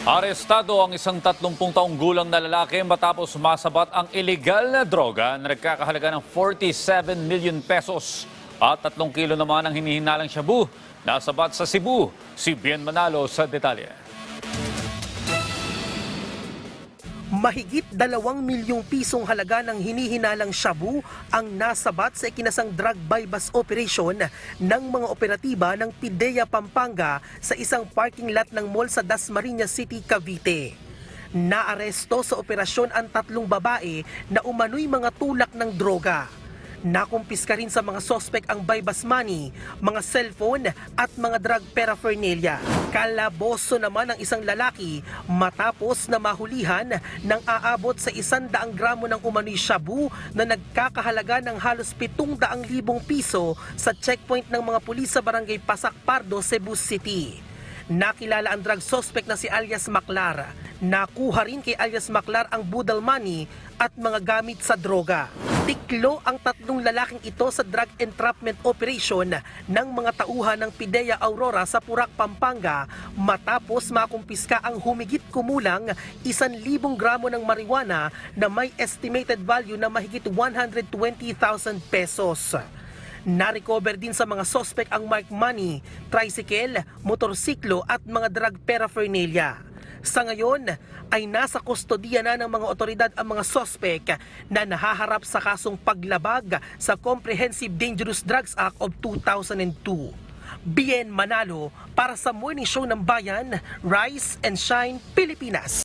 Arestado ang isang 30 taong gulang na lalaki matapos masabat ang illegal na droga na nagkakahalaga ng 47 million pesos. At 3 kilo naman ang hinihinalang shabu. Nasabat sa Cebu. Si Bien Manalo sa detalye. Mahigit dalawang milyong pisong halaga ng hinihinalang shabu ang nasabat sa ikinasang drug buy-bust operation ng mga operatiba ng Pidea Pampanga sa isang parking lot ng mall sa Dasmariñas City, Cavite. Naaresto sa operasyon ang tatlong babae na umano'y mga tulak ng droga. Nakumpiska rin sa mga sospek ang buy-bust money, mga cellphone at mga drug paraphernalia. Kalaboso naman ang isang lalaki matapos na mahulihan ng aabot sa isandaang gramo ng umano'y shabu na nagkakahalaga ng halos 700,000 piso sa checkpoint ng mga pulis sa barangay Pasak Pardo, Cebu City. Nakilala ang drug suspect na si alias Maklar. Nakuha rin kay alias Maklar ang budal money at mga gamit sa droga. Tiklo ang tatlong lalaking ito sa drug entrapment operation ng mga tauhan ng Pidea Aurora sa Purak, Pampanga matapos makumpiska ang humigit kumulang 1,000 gramo ng marijuana na may estimated value na mahigit 120,000 pesos. Narecover din sa mga sospek ang mark money, tricycle, motorsiklo at mga drug paraphernalia. Sa ngayon ay nasa kustodiya na ng mga otoridad ang mga sospek na nahaharap sa kasong paglabag sa Comprehensive Dangerous Drugs Act of 2002. Bien Manalo para sa Morning Show ng Bayan, Rise and Shine, Pilipinas.